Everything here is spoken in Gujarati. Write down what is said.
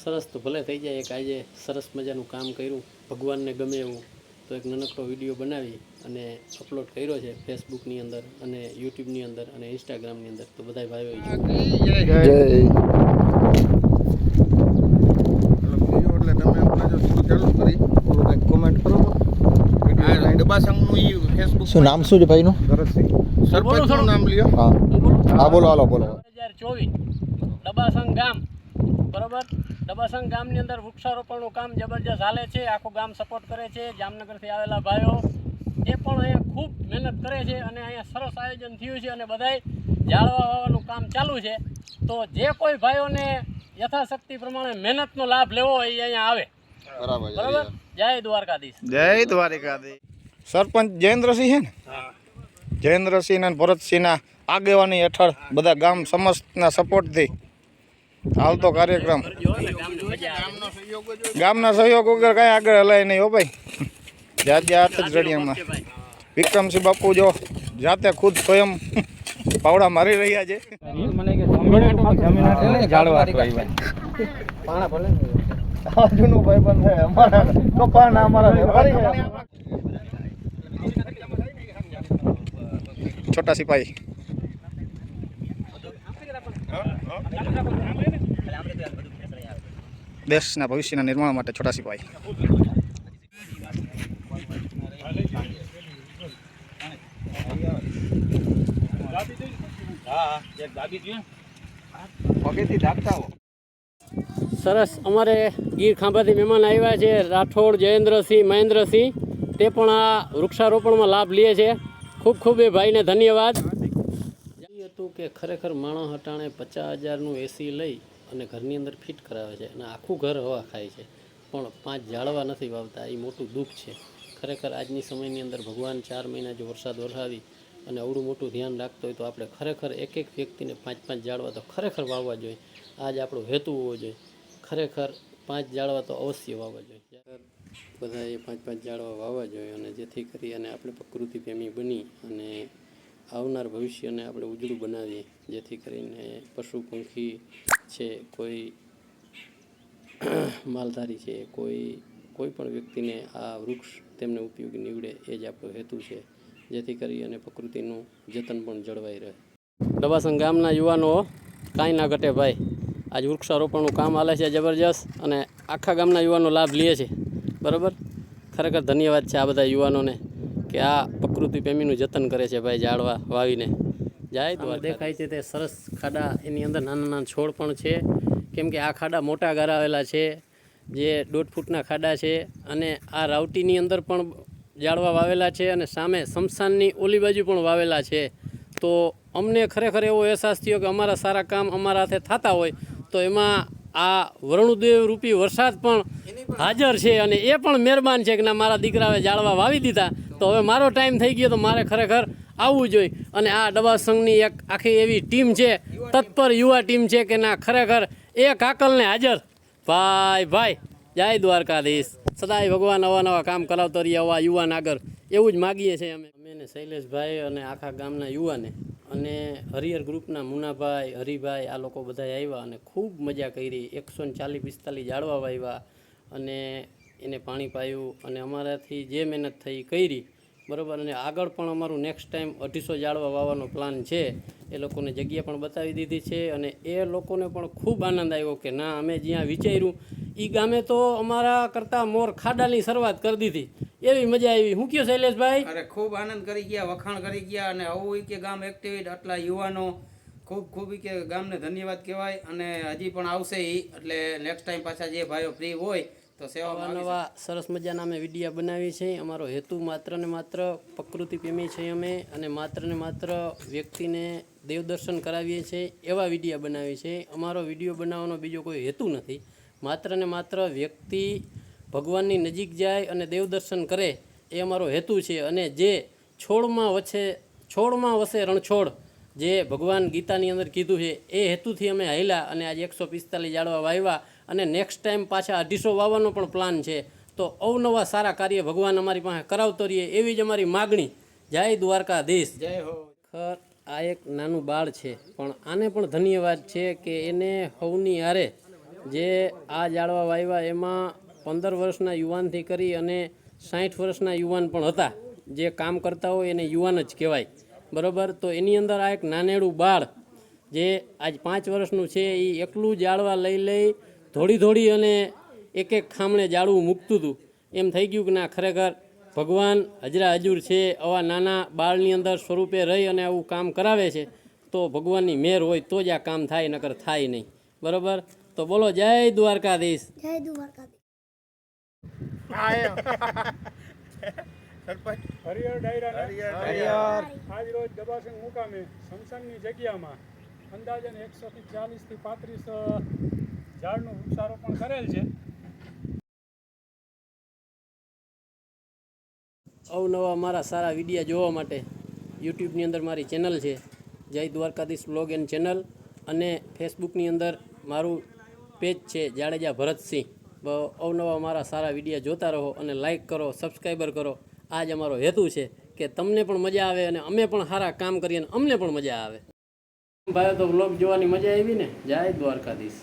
સરસ તો ભલે થઈ જાય એક આજે સરસ મજાનું કામ કર્યું ભગવાનને ગમે એવું તો એક નાનકડો વીડિયો બનાવી અને અપલોડ કર્યો છે ફેસબુકની અંદર અને યુટ્યુબની અંદર અને ઇન્સ્ટાગ્રામની અંદર. તો બધા ભાઈઓ એટલે તમે હમણાં જો સીધું ચાલુ કરી કોમેન્ટ કરો તો. આ ડબ્બા સંઘનું ઈ ફેસબુક શું નામ શું છે ભાઈનું? સરપંચનું નામ લ્યો. હા. હા બોલો હાલો બોલો. હજાર ચોવીસ. ડબાસંગ ગામ. બરોબર? ડબાસંગ ગામની અંદર વૃક્ષારોપણનું કામ જબરજસ્ત હાલે છે આખું ગામ સપોર્ટ કરે છે જામનગરથી આવેલા ભાઈઓ એ પણ અહીંયા ખૂબ મહેનત કરે છે અને અહીંયા સરસ આયોજન થયું છે અને બધાય જાળવા વાવવાનું કામ ચાલુ છે. તો જે કોઈ ભાઈઓને યથાશક્તિ પ્રમાણે મહેનતનો લાભ લેવો હોય એ અહીંયા આવે. બરાબર બરાબર? જય દ્વારકાધીશ. જય દ્વારકાધીશ. સરપંચ જયેન્દ્રસિંહ છે ને? જયેન્દ્રસિંહ અને ભરતસિંહના આગેવાની હેઠળ બધા ગામ સમસ્તના સપોર્ટથી હાલતો કાર્યક્રમ. ગામને સહયોગ વગર કાંઈ આગળ હલાય નહીં હો ભાઈ. જાતે જાત જ રડિયામાં. વિક્રમસિંહ બાપુ જો જાતે ખુદ સ્વયં પાવડા મારી રહ્યા છે. છોટા સિપાહી. દેશના ભવિષ્યના નિર્માણ માટે છોટા સિપાહી. સરસ. અમારે ગીર ખાંભાથી મહેમાન આવ્યા છે. રાઠોડ, જયેન્દ્રસિંહ, મહેન્દ્રસિંહ. તે પણ આ વૃક્ષારોપણમાં લાભ લે છે. ખૂબ ખૂબ એ ભાઈને ધન્યવાદ. હતું કે ખરેખર માણસ હટાણે પચાસ હજારનું એસી લઈ અને ઘરની અંદર ફિટ કરાવે છે અને આખું ઘર હવા ખાય છે. પણ પાંચ જાળવા નથી વાવતા, એ મોટું દુઃખ છે. ખરેખર આજની સમયની અંદર ભગવાન ચાર મહિના જો વરસાદ વરસાવી અને અવડું મોટું ધ્યાન રાખતો હોય તો આપણે ખરેખર એક એક વ્યક્તિને પાંચ પાંચ ઝાડવા તો ખરેખર વાવવા જોઈએ. આજ આપણો હેતુ હોવો જોઈએ. ખરેખર પાંચ જાળવા તો અવશ્ય વાવવા જોઈએ. બધાએ પાંચ પાંચ ઝાડવા વાવવા જોઈએ અને જેથી કરી અને આપણે પ્રકૃતિ પ્રેમી બની અને આવનાર ભવિષ્યને આપણે ઉજળું બનાવીએ. જેથી કરીને પશુ, પંખી છે, કોઈ માલધારી છે, કોઈ કોઈ પણ વ્યક્તિને આ વૃક્ષ તેમને ઉપયોગી નીવડે એ જ આપણો હેતુ છે. જેથી કરી અને પ્રકૃતિનું જતન પણ જળવાઈ રહે. ડબાસણ ગામના યુવાનો, કાંઈ ના ઘટે ભાઈ. આજ વૃક્ષારોપણનું કામ આલે છે જબરજસ્ત અને આખા ગામના યુવાનો લાભ લે છે. બરાબર? ખરેખર ધન્યવાદ છે આ બધા યુવાનોને કે આ પ્રકૃતિ પ્રેમીનું જતન કરે છે ભાઈ ઝાડવા વાવીને. જાય તો દેખાય છે તે સરસ ખાડા એની અંદર નાના નાના છોડ પણ છે. કેમ કે આ ખાડા મોટા ગરાવેલા છે જે દોઢ ફૂટના ખાડા છે અને આ રાવટીની અંદર પણ જાળવા વાવેલા છે અને સામે શમશાનની ઓલી બાજુ પણ વાવેલા છે. તો અમને ખરેખર એવો અહેસાસ થયો કે અમારા સારા કામ અમારા હાથે થતા હોય તો એમાં આ વરુણદેવ રૂપી વરસાદ પણ હાજર છે અને એ પણ મહેરબાન છે કે ના મારા દીકરાએ જાળવા વાવી દીધા. તો હવે મારો ટાઈમ થઈ ગયો તો મારે ખરેખર આવવું જોઈએ. અને આ ડબા સંઘની એક આખી એવી ટીમ છે તત્પર યુવા ટીમ છે કે ના ખરેખર એ કાકલને હાજર. ભાઈ ભાઈ જય દ્વારકાધીશ. સદાય ભગવાન નવા નવા કામ કરાવતો રહીએ આવા યુવાન આગળ. એવું જ માગીએ છીએ અમે. અમે ને શૈલેષભાઈ અને આખા ગામના યુવાને અને હરિહર ગ્રુપના મુનાભાઈ, હરિભાઈ આ લોકો બધા આવ્યા અને ખૂબ મજા કરી. એકસો ને ચાલીસ, પિસ્તાલીસ જાળવા વાવ્યા અને એને પાણી પાયું અને અમારાથી જે મહેનત થઈ કરી. બરાબર? અને આગળ પણ અમારું નેક્સ્ટ ટાઈમ અઢીસો જાળવા વાવવાનો પ્લાન છે. એ લોકોને જગ્યા પણ બતાવી દીધી છે અને એ લોકોને પણ ખૂબ આનંદ આવ્યો કે ના, અમે જ્યાં વિચાર્યું એ ગામે તો અમારા કરતાં મોર ખાડાની શરૂઆત કરી દીધી. એવી મજા આવી. હું કયો શૈલેષભાઈ? અરે ખૂબ આનંદ કરી ગયા વખાણ કરી ગયા અને આવું કે ગામ એક્ટિવિટ આટલા યુવાનો ખૂબ ખૂબ કે ગામને ધન્યવાદ કહેવાય અને હજી પણ આવશે એ એટલે નેક્સ્ટ ટાઈમ પાછા જે ભાઈઓ ફ્રી હોય તો સેવા નવા સરસ મજાના અમે વિડીયા બનાવી છે અમારો હેતુ માત્ર ને માત્ર પ્રકૃતિ પ્રેમી છે અમે અને માત્ર ને માત્ર વ્યક્તિને દેવદર્શન કરાવીએ છીએ એવા વિડીયા બનાવીએ છીએ. અમારો વીડિયો બનાવવાનો બીજો કોઈ હેતુ નથી. માત્ર ને માત્ર વ્યક્તિ ભગવાનની નજીક જાય અને દેવદર્શન કરે એ અમારો હેતુ છે. અને જે છોડમાં વચ્ચે છોડમાં વસે રણછોડ જે ભગવાન ગીતાની અંદર કીધું છે એ હેતુથી અમે હાલ્યા અને આજે એકસો પિસ્તાલીસ જાળવા વાવ્યા અને નેક્સ્ટ ટાઈમ પાછા અઢીસો વાવવાનો પણ પ્લાન છે. તો અવનવા સારા કાર્ય ભગવાન અમારી પાસે કરાવતો રહીએ એવી જ અમારી માગણી. જય દ્વારકાધીશ. જય હો. ખર આ એક નાનું બાળ છે પણ આને પણ ધન્યવાદ છે કે એને હવની હારે જે આ જાળવા વાવ્યા એમાં પંદર વર્ષના યુવાનથી કરી અને સાઠ વર્ષના યુવાન પણ હતા. જે કામ કરતા હોય એને યુવાન જ કહેવાય. બરાબર? તો એની અંદર આ એક નાનેડું બાળ જે આજ પાંચ વર્ષનું છે, એ એકલું જાળવા લઈ લઈ ધોળી ધોળી અને એક એક ખામણે જાળવું મૂકતું હતું. એમ થઈ ગયું કે ના, ખરેખર ભગવાન હજરા હજુર છે, આવા નાના બાળની અંદર સ્વરૂપે રહી અને આવું કામ કરાવે છે, તો ભગવાનની મેર હોય તો જ આ કામ થાય, નકર થાય નહીં. બરાબર? તો બોલો, જય દ્વારકાધીશ. જય દ્વારકાધીશ. હરિહર ડાયરા. આજ રોજ દબાસિંગ મુકામે. સમસંગની જગ્યામાં અંદાજન એકસો થી ચાલીસથી પાંત્રીસ ઝાડનું વૃક્ષારોપણ કરેલ છે. અવનવા મારા સારા વિડીયા જોવા માટે યુટ્યુબની અંદર મારી ચેનલ છે જય દ્વારકાધીશ બ્લોગ એન્ડ ચેનલ. અને ફેસબુકની અંદર મારું પેજ છે જાડેજા ભરતસિંહ. અવનવા મારા સારા વિડીયા જોતા રહો અને લાઇક કરો સબસ્ક્રાઈબર કરો. આ જ અમારો હેતુ છે કે તમને પણ મજા આવે અને અમે પણ સારા કામ કરીએ અને અમને પણ મજા આવે. ભાઈઓ તો બ્લોગ જોવાની મજા આવી ને? જય દ્વારકાધીશ.